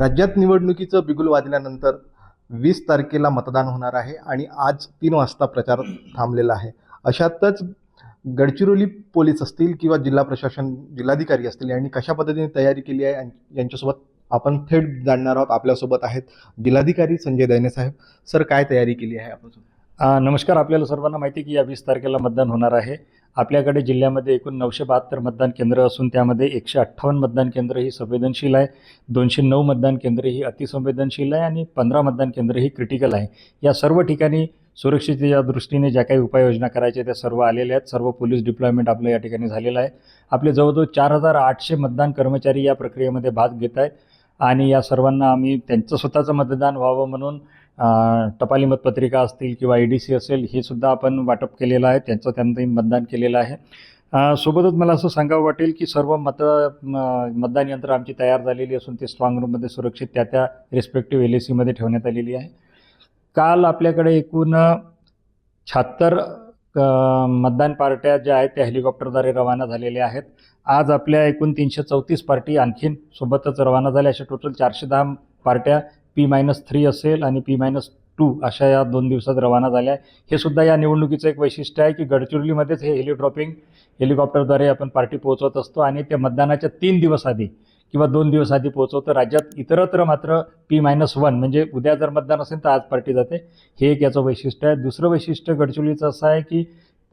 राज्यात निवडणुकीचं बिगुल वाजल्यानंतर वीस तारखेला मतदान होणार आहे आणि आज तीन वाजता प्रचार थांबलेला आहे. अशातच गडचिरोली पोलीस असतील किंवा जिल्हा प्रशासन जिल्हाधिकारी असतील यांनी कशा पद्धतीने तयारी केली आहे यांच्यासोबत आपण थेट जाणणार आहोत. आपल्यासोबत आहेत जिल्हाधिकारी संजय दैने साहेब. सर काय तयारी केली आहे आपण नमस्कार. आपल्याला सर्वांना माहिती आहे की या वीस तारखेला मतदान होणार आहे. आपल्याकडे जिल्ह्यामध्ये एकूण नऊशे बहात्तर मतदान केंद्र असून त्यामध्ये एकशे अठ्ठावन्न मतदान केंद्र ही संवेदनशील आहे. दोनशे नऊ मतदान केंद्र ही अतिसंवेदनशील आहे आणि पंधरा मतदान केंद्र ही क्रिटिकल आहे. या सर्व ठिकाणी सुरक्षिततेच्या दृष्टीने ज्या काही उपाययोजना करायच्या त्या सर्व आलेल्या आहेत. सर्व पोलीस डिप्लॉयमेंट आपलं या ठिकाणी झालेलं आहे. आपले जवळजवळ चार हजार आठशे मतदान कर्मचारी या प्रक्रियेमध्ये भाग घेत आहेत. आणि या सर्वांना आम्ही त्यांचं स्वतःचं मतदान व्हावं म्हणून टपाली मतपत्रिका असतील किंवा ई डी सी असेल हे सुद्धा आपण वाटप केलेलं आहे. त्यांचं त्यांनी मतदान केलेलं आहे. सोबतच मला असं सांगावं वाटेल की सर्व मत मतदान यंत्र आमची तयार झालेली असून ते स्ट्रॉंग रूममध्ये सुरक्षित त्या त्या रिस्पेक्टिव्ह एल ए सीमध्ये ठेवण्यात आलेली आहे. काल आपल्याकडे एकूण शहात्तर मतदान पार्ट्या ज्या आहेत त्या हेलिकॉप्टरद्वारे रवाना झालेल्या आहेत. आज आपल्या एकूण तीनशे चौतीस पार्टी आणखीन सोबतच रवाना झाल्या. अशा टोटल चारशे दहा पार्ट्या पी मायनस थ्री असेल आणि पी मायनस टू अशा या दोन दिवसात रवाना झाल्या. आहे हे सुद्धा या निवडणुकीचं एक वैशिष्ट्य आहे की गडचिरोलीमध्येच हे हेलिड्रॉपिंग हेलिकॉप्टरद्वारे आपण पार्टी पोहोचवत असतो आणि ते मतदानाच्या तीन दिवस आधी किंवा दोन दिवस आधी पोहोचवतो. राज्यात इतरत्र मात्र पी मायनस वन म्हणजे उद्या जर मतदान असेल तर आज पार्टी जाते. हे एक याचं वैशिष्ट्य आहे. दुसरं वैशिष्ट्य गडचिरोलीचं असं आहे की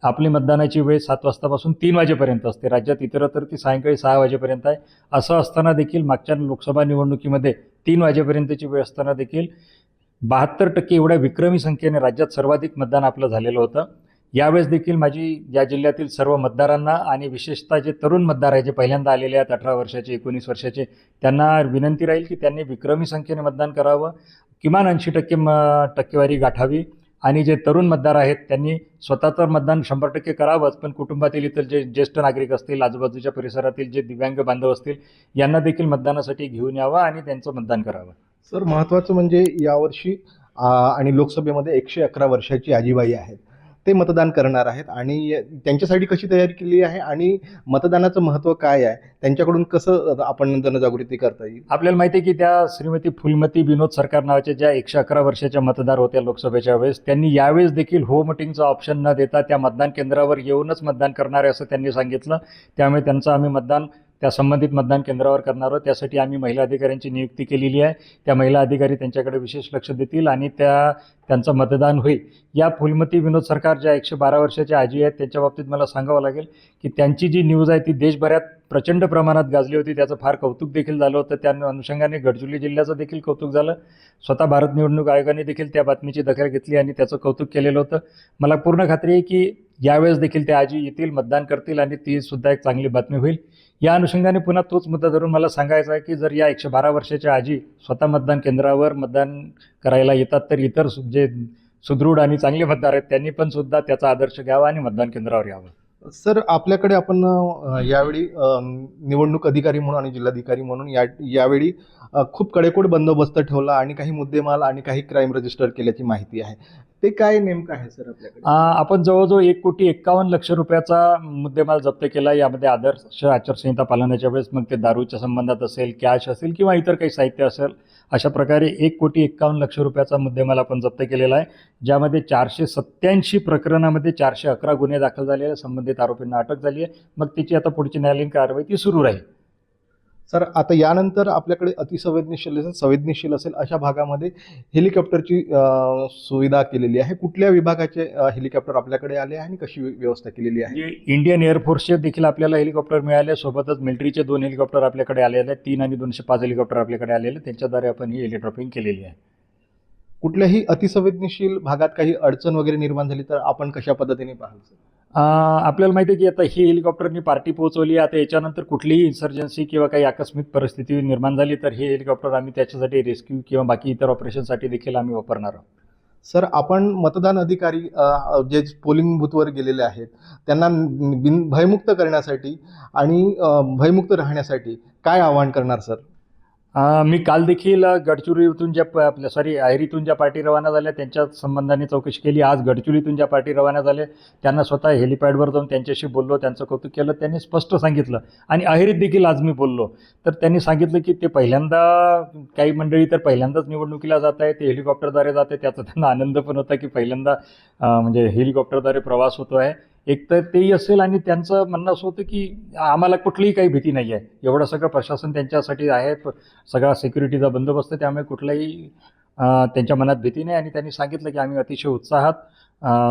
आपली मतदानाची वेळ सात वाजतापासून तीन वाजेपर्यंत असते. राज्यात इतरत्र ती सायंकाळी सहा वाजेपर्यंत आहे. असं असताना देखील मागच्या लोकसभा निवडणुकीमध्ये तीन वाजेपर्यंतची वेळ असताना देखील बहात्तर टक्के एवढ्या विक्रमी संख्येने राज्यात सर्वाधिक मतदान आपलं झालेलं होतं. यावेळेस देखील माझी या जिल्ह्यातील सर्व मतदारांना आणि विशेषतः जे तरुण मतदार आहे जे पहिल्यांदा आलेले आहेत अठरा वर्षाचे एकोणीस वर्षाचे त्यांना विनंती राहील की त्यांनी विक्रमी संख्येने मतदान करावं किमान ऐंशी टक्के म टक्केवारी गाठावी. आणि जे तरुण मतदार आहेत त्यांनी स्वतःचं मतदान शंभर टक्के करावंच पण कुटुंबातील इतर जे ज्येष्ठ नागरिक असतील आजूबाजूच्या परिसरातील जे दिव्यांग बांधव असतील यांना देखील मतदानासाठी घेऊन यावं आणि त्यांचं मतदान करावं. सर महत्त्वाचं म्हणजे यावर्षी आणि लोकसभेमध्ये एकशे अकरा वर्षाची आजीबाई आहेत. ते मतदान करणार आहेत आणि त्यांच्यासाठी कशी तयारी केली आहे आणि मतदानाचं महत्त्व काय आहे? त्यांच्याकडून कसं आपण जनजागृती करता येईल? आपल्याला माहिती आहे की त्या श्रीमती फुलमती विनोद सरकार नावाच्या ज्या एकशे अकरा वर्षाच्या मतदार होत्या लोकसभेच्या वेळेस त्यांनी यावेळेस देखील हो मिटिंगचा ऑप्शन न देता त्या मतदान केंद्रावर येऊनच मतदान करणार आहे असं त्यांनी सांगितलं. त्यामुळे त्यांचं आम्ही मतदान त्या संबंधित मतदान केंद्रावर करणार आहोत. त्यासाठी आम्ही महिला अधिकाऱ्यांची नियुक्ती केलेली आहे. त्या महिला अधिकारी त्यांच्याकडे विशेष लक्ष देतील आणि त्या त्यांचं मतदान होईल. या फुलमती विनोद सरकार ज्या एकशे बारा वर्षाच्या आजी आहेत त्यांच्या बाबतीत मला सांगावं लागेल की त्यांची जी न्यूज आहे ती देशभरात प्रचंड प्रमाणात गाजली होती. त्याचं फार कौतुक देखील झालं होतं. त्या अनुषंगाने गडचिरोली जिल्ह्याचं देखील कौतुक झालं. स्वतः भारत निवडणूक आयोगाने देखील त्या बातमीची दखल घेतली आणि त्याचं कौतुक केलेलं होतं. मला पूर्ण खात्री आहे की यावेळेस देखील ते आजी येतील मतदान करतील आणि ती सुद्धा एक चांगली बातमी होईल. या अनुषंगाने पुन्हा तोच मुद्दा धरून मला सांगायचा आहे की जर या एकशे बारा वर्षाच्या आजी स्वतः मतदान केंद्रावर मतदान करायला येतात तर इतर सु- जे सुदृढ आणि चांगले मतदार आहेत त्यांनी पण सुद्धा त्याचा आदर्श घ्यावा आणि मतदान केंद्रावर यावं. सर आपल्याकडे आपण यावेळी निवडणूक अधिकारी म्हणून आणि जिल्हाधिकारी म्हणून या यावेळी खूप कडेकोट बंदोबस्त ठेवला आणि काही मुद्देमाल आणि काही क्राईम रजिस्टर केल्याची माहिती आहे. ते काय नेमकं आहे सर आपल्याकडे? आपण जवळजवळ एक कोटी एक्कावन्न लक्ष रुपयाचा मुद्देमाल जप्त केला. यामध्ये आदर्श आचारसंहिता पालनाच्या वेळेस मग ते दारूच्या संबंधात असेल कॅश असेल किंवा इतर काही साहित्य असेल अशा प्रकारे एक कोटी एक्कावन्न लक्ष रुपयाचा मुद्देमाल आपण जप्त केलेला आहे. ज्यामध्ये चारशे सत्याऐंशी प्रकरणामध्ये चारशे अकरा गुन्हे दाखल झालेले संबंधित आरोपींना अटक झाली आहे. मग त्याची आता पुढची न्यायालयीन कारवाई ती सुरू राहील. सर आता यानंतर आपल्याकडे अतिसंवेदनशील असेल संवेदनशील असेल अशा भागामध्ये हेलिकॉप्टरची सुविधा केलेली आहे. कुठल्या विभागाचे हेलिकॉप्टर आपल्याकडे आले आणि कशी व्य- व्यवस्था केलेली आहे? जे इंडियन एअरफोर्सचे देखील आपल्याला हेलिकॉप्टर मिळाले सोबतच मिलिटरीचे दोन हेलिकॉप्टर आपल्याकडे आलेले आहेत. तीन आणि दोनशे पाच हेलिकॉप्टर आपल्याकडे आलेले त्यांच्याद्वारे आपण ही हेलिड्रॉपिंग केलेली आहे. कुठल्याही अतिसंवेदनशील भागात काही अडचण वगैरे निर्माण झाली तर आपण कशा पद्धतीने पाहाल आपल्याला माहिती आहे की आता ही हेलिकॉप्टरनी पार्टी पोहोचवली आता याच्यानंतर कुठलीही इन्सर्जन्सी किंवा काही आकस्मिक परिस्थिती निर्माण झाली तर हे हेलिकॉप्टर आम्ही त्याच्यासाठी रेस्क्यू किंवा बाकी इतर ऑपरेशनसाठी देखील आम्ही वापरणार आहोत. सर आपण मतदान अधिकारी जे पोलिंग बूथवर गेलेले आहेत त्यांना बिन भयमुक्त करण्यासाठी आणि भयमुक्त राहण्यासाठी काय आवाहन करणार सर? मी काल देखील गडचिरोलीतून ज्या प- आपल्या सॉरी आयरीतून ज्या पार्टी रवाना झाल्या त्यांच्या संबंधाने चौकशी केली. आज गडचिरोलीतून ज्या पार्टी रवाना झाल्या त्यांना स्वतः हेलिपॅडवर जाऊन त्यांच्याशी बोललो त्यांचं कौतुक केलं त्यांनी स्पष्ट सांगितलं. आणि अहेरीत देखील आज मी बोललो. तर त्यांनी सांगितलं की ते पहिल्यांदा काही मंडळी तर पहिल्यांदाच निवडणुकीला जात आहे ते हेलिकॉप्टरद्वारे जाते त्याचा त्यांना आनंद पण होता की पहिल्यांदा म्हणजे हेलिकॉप्टरद्वारे प्रवास होतो आहे. एक तर तेही असेल आणि त्यांचं म्हणणं असं होतं की आम्हाला कुठलीही काही भीती नाही आहे. एवढं सगळं प्रशासन त्यांच्यासाठी आहे. सगळा सिक्युरिटीचा बंदोबस्त आहे, त्यामुळे कुठलाही त्यांच्या मनात भीती नाही. आणि त्यांनी सांगितलं की आम्ही अतिशय उत्साहात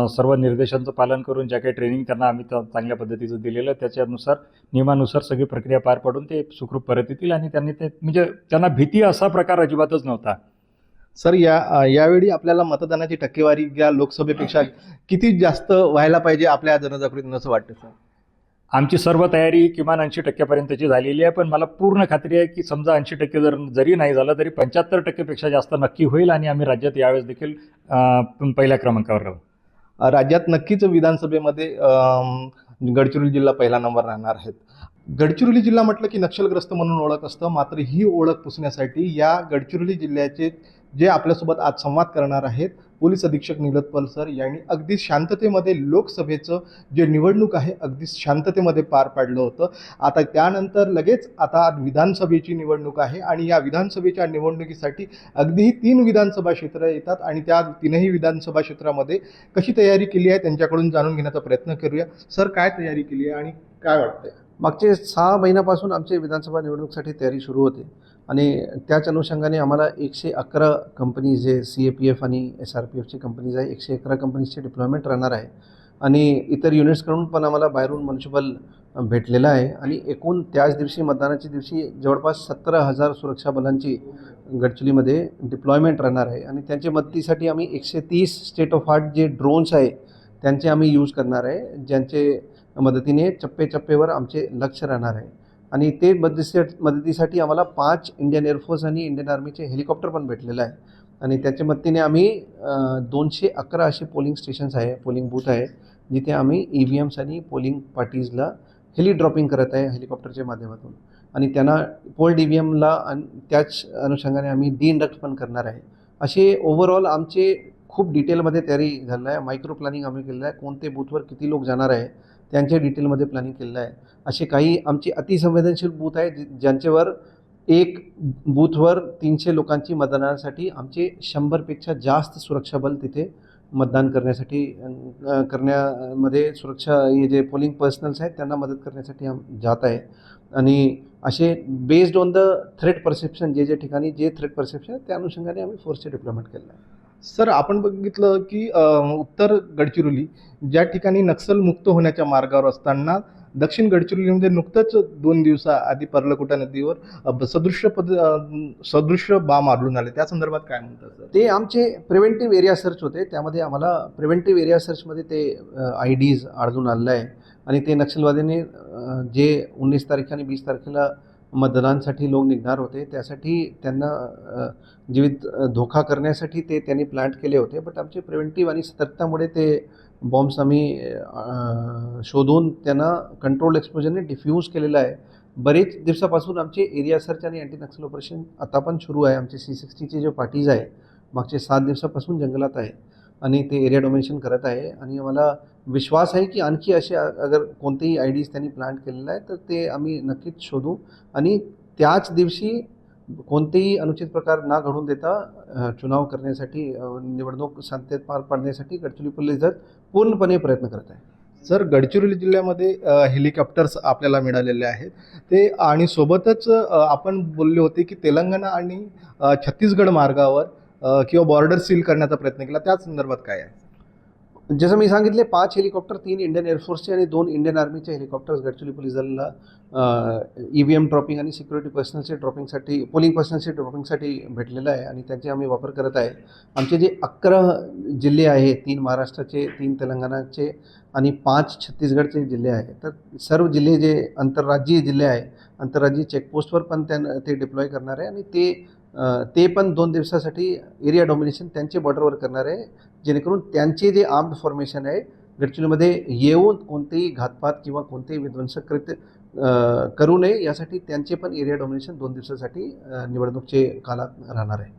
सर्व निर्देशांचं पालन करून ज्या काही ट्रेनिंग त्यांना आम्ही चांगल्या पद्धतीचं दिलेलं त्याच्यानुसार नियमानुसार सगळी प्रक्रिया पार पाडून ते सुखरूप परत येतील. आणि त्यांनी ते म्हणजे त्यांना भीती असा प्रकार अजिबातच नव्हता. सर या यावेळी आपल्याला मतदानाची टक्केवारी या लोकसभेपेक्षा किती जास्त व्हायला पाहिजे आपल्या जनजागृतीनं असं वाटतं सर? आमची सर्व तयारी किमान ऐंशी टक्क्यापर्यंतची झालेली आहे पण मला पूर्ण खात्री आहे की समजा ऐंशी टक्के जर जरी नाही झालं तरी पंच्याहत्तर टक्केपेक्षा जास्त नक्की होईल आणि आम्ही राज्यात यावेळेस देखील पहिल्या क्रमांकावर राहू. राज्यात नक्कीच विधानसभेमध्ये गडचिरोली जिल्हा पहिला नंबर राहणार आहेत. गडचिरोली जिल्हा म्हटलं की नक्षलग्रस्त म्हणून ओळख असतं मात्र ही ओळख पुसण्यासाठी या गडचिरोली जिल्ह्याचे जे आपल्यासोबत आज संवाद करणार आहेत पोलीस अधीक्षक निलोत्पल सर यांनी अगदी शांततेमध्ये लोकसभेचं जे निवडणूक आहे अगदी शांततेमध्ये पार पाडलं होतं. आता त्यानंतर लगेच आता विधानसभेची निवडणूक आहे आणि या विधानसभेच्या निवडणुकीसाठी अगदीही तीन विधानसभा क्षेत्र येतात आणि त्या तीनही विधानसभा क्षेत्रामध्ये कशी तयारी केली आहे त्यांच्याकडून जाणून घेण्याचा प्रयत्न करूया. सर काय तयारी केली आहे आणि काय वाटतंय? मागचे सहा महिन्यापासून आमचे विधानसभा निवडणुकीसाठी तयारी सुरू होते. आणि त्याच अनुषंगाने आम्हाला एकशे अकरा कंपनीज जे सी ए पी एफ आणि एस आर पी एफची कंपनीज आहे एकशे अकरा कंपनीजचे डिप्लॉयमेंट राहणार आहे. आणि इतर युनिट्सकडून पण आम्हाला बाहेरून मनुष्यबल भेटलेलं आहे. आणि एकूण त्याच दिवशी मतदानाच्या दिवशी जवळपास सतरा हजार सुरक्षा बलांची गडचिरोलीमध्ये डिप्लॉयमेंट राहणार आहे. आणि त्यांच्या मदतीसाठी आम्ही एकशे तीस स्टेट ऑफ आर्ट जे ड्रोन्स आहे त्यांचे आम्ही यूज करणार आहे. ज्यांचे मदतीने चप्पे-चप्पेवर आमचे लक्ष राहणार आहे. आणि ते मदतीसाठी मदतीसाठी आम्हाला पाच इंडियन एअरफोर्स आणि इंडियन आर्मीचे हेलिकॉप्टर पण भेटलेलं आहे आणि त्याच्या मदतीने आम्ही दोनशे अकरा असे पोलिंग स्टेशन्स आहे पोलिंग बूथ आहे जिथे आम्ही ई व्ही एम्स आणि पोलिंग पार्टीजला हेली ड्रॉपिंग करत आहे हेलिकॉप्टरच्या माध्यमातून. आणि त्यांना पोल्ड ई व्ही एमला आणि त्याच अनुषंगाने आम्ही डी इंडक्ट पण करणार आहे. असे ओव्हरऑल आमचे खूप डिटेलमध्ये तयारी झालेलं आहे. मायक्रो प्लॅनिंग आम्ही केलेलं आहे. कोणते बूथवर किती लोक जाणार आहे त्यांच्या डिटेलमध्ये प्लॅनिंग केलेलं आहे. असे काही आमची अतिसंवेदनशील बूथ आहे ज्यांच्यावर एक बूथवर तीनशे लोकांची मतदानासाठी आमचे शंभरपेक्षा जास्त सुरक्षा बल तिथे मतदान करण्यासाठी करण्यामध्ये सुरक्षा हे जे पोलिंग पर्सनल्स आहेत त्यांना मदत करण्यासाठी आम जात आहे. आणि असे based on the threat perception जे जे ठिकाणी जे थ्रेट परसेप्शन त्या अनुषंगाने आम्ही फोर्सचे डिप्लॉयमेंट केलं आहे. सर आपण बघितलं की उत्तर गडचिरोली ज्या ठिकाणी नक्षलमुक्त होण्याच्या मार्गावर असताना दक्षिण गडचिरोलीमध्ये नुकतंच दोन दिवसाआधी पर्लकोटा नदीवर सदृश्य पद सदृश्य बाम आढळून आले. त्या संदर्भात काय म्हणतात सर? ते आमचे प्रिव्हेंटिव्ह एरिया सर्च होते. त्यामध्ये आम्हाला प्रिव्हेंटिव्ह एरिया सर्चमध्ये ते आय डीज आढळून आलेलं आहे आणि ते नक्षलवाद्यांनी जे उन्नीस तारखे आणि वीस तारखेला मतदानासाठी लोक निघणार होते. त्यासाठी त्यांना जीवित धोका करण्यासाठी ते त्यांनी प्लॅन्ट केले होते. बट आमचे प्रिव्हेंटिव्ह आणि सतर्कतामुळे ते बॉम्ब्स आम्ही शोधून त्यांना कंट्रोल एक्सप्लोजनने डिफ्यूज केलेलं आहे. बरेच दिवसापासून आमचे एरिया सर्च आणि अँटी नक्सल ऑपरेशन आता पण सुरू आहे. आमचे सी सिक्स्टीचे जे पार्टीज आहे मागचे सात दिवसापासून जंगलात आहे. आणि ते एरिया डोमिनेशन करत आहे. आणि मला विश्वास आहे की आणखी असे अगर कोणतेही आय डीज त्यांनी प्लांट केलेलं आहे तर ते आम्ही नक्कीच शोधू. आणि त्याच दिवशी कोणतेही अनुचित प्रकार ना घडून देता चुनाव करण्यासाठी निवडणूक शांततेत पार पाडण्यासाठी गडचिरोली पोलीस दल पूर्णपणे प्रयत्न करत आहे. सर गडचिरोली जिल्ह्यामध्ये हेलिकॉप्टर्स आपल्याला मिळालेले आहेत. ते आणि सोबतच आपण बोलले होते की तेलंगणा आणि छत्तीसगड मार्गावर किंवा बॉर्डर सील करण्याचा प्रयत्न केला त्या संदर्भात काय आहे? जसं मी सांगितले पाच हेलिकॉप्टर तीन इंडियन एअरफोर्सचे आणि दोन इंडियन आर्मीचे हेलिकॉप्टर्स गडचिरोली पोलीस दलाला ई व्ही एम ड्रॉपिंग आणि सिक्युरिटी पर्सनलचे ड्रॉपिंगसाठी पोलिंग पर्सनलचे ड्रॉपिंगसाठी भेटलेलं आहे आणि त्यांचे आम्ही वापर करत आहे. आमचे जे अकरा जिल्हे आहे तीन महाराष्ट्राचे तीन तेलंगणाचे आणि पाच छत्तीसगडचे जिल्हे आहे तर सर्व जिल्हे जे आंतरराज्यीय जिल्हे आहे आंतरराज्यीय चेकपोस्टवर पण त्यां ते डिप्लॉय करणार आहे आणि ते ते पण दोन दिवसासाठी एरिया डॉमिनेशन त्यांचे बॉर्डरवर करणार आहे. जेणेकरून त्यांचे जे आर्म्ड फॉर्मेशन आहे गडचिरोलीमध्ये येऊन कोणतेही घातपात किंवा कोणतेही विध्वंसक कृत्य करू नये यासाठी त्यांचे पण एरिया डॉमिनेशन दोन दिवसासाठी निवडणूकचे कालात राहणार आहे.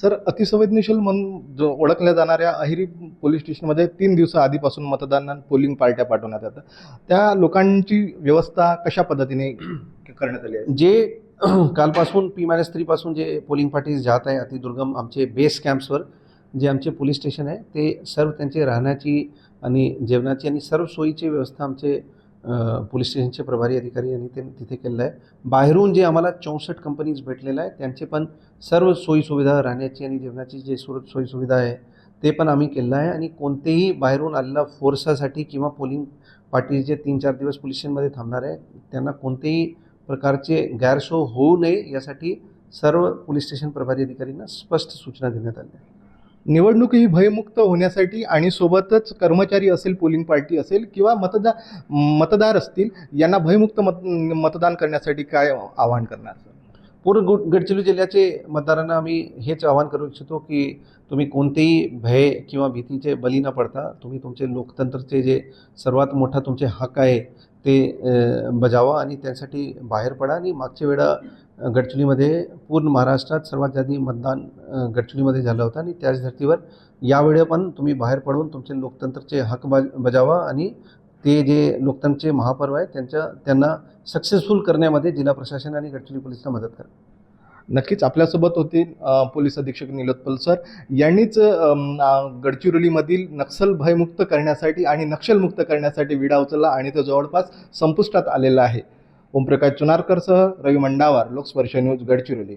सर अतिसंवेदनशील म्हणून जो ओळखल्या जाणाऱ्या अहिरी पोलीस स्टेशनमध्ये तीन दिवसा आधीपासून मतदान पोलिंग पार्ट्या पाठवण्यात येतात. त्या लोकांची व्यवस्था कशा पद्धतीने करण्यात आली आहे? जे कालपासून पी मायनस थ्रीपासून जे पोलिंग पार्टीज जात आहे अतिदुर्गम आमचे बेस कॅम्प्सवर जे आमचे पोलीस स्टेशन आहे ते सर्व त्यांचे राहण्याची आणि जेवणाची आणि सर्व सोयीची व्यवस्था आमचे पोलीस स्टेशनचे प्रभारी अधिकारी यांनी ते तिथे केलेलं आहे. बाहेरून जे आम्हाला चौसष्ट कंपनीज भेटलेलं आहे त्यांचे पण सर्व सोयीसुविधा राहण्याची आणि जेवणाची जे सुर सोयीसुविधा आहे ते पण आम्ही केलेलं आहे आणि कोणतेही बाहेरून आलेला फोर्सासाठी किंवा पोलिंग पार्टी जे तीन चार दिवस पोलीस स्टेशनमध्ये थांबणार आहे त्यांना कोणतेही प्रकारचे गैरसोय होऊ नये यासाठी सर्व पोलीस स्टेशन प्रभारी अधिकाऱ्यांना स्पष्ट सूचना देण्यात आल्या. निवडणूक ही भयमुक्त होण्यासाठी आणि सोबतच कर्मचारी असेल पोलिंग पार्टी असेल किंवा मतदार मतदार असतील यांना भयमुक्त मत मतदान करण्यासाठी काय आवाहन करणार पूर्ण गुड गडचिरोली जिल्ह्याचे मतदारांना आम्ही हेच आवाहन करू इच्छितो की तुम्ही कोणतेही भय किंवा भीतीचे बली न पडता तुम्ही तुमचे लोकतंत्रचे जे सर्वात मोठा तुमचे हक आहे ते बजावा आणि त्यासाठी बाहेर पडा आणि मागच्या वेळा अ, गडचिरोलीमध्ये पूर्ण महाराष्ट्रात सर्वात जास्त मतदान अ, गडचिरोलीमध्ये झालं होतं आणि त्याच धर्तीवर यावेळी पण तुम्ही बाहेर पडून तुमचे लोकतंत्रचे हक बज बजावा आणि ते जे लोकतंत्रचे महापर्व आहे त्यांच्या त्यांना सक्सेसफुल करण्यामध्ये जिल्हा प्रशासन आणि गडचिरोली पोलिसला मदत करा. नक्कीच आपल्यासोबत होते पोलीस अधीक्षक निलोत्पल सर यांनीच गडचिरोलीमधील नक्षल भयमुक्त करण्यासाठी आणि नक्षलमुक्त करण्यासाठी विडा उचलला आणि तो जवळपास संपुष्टात आलेला आहे. ओमप्रकाश चुनारकरसह रवी मंडावार लोकस्पर्श न्यूज गडचिरोली.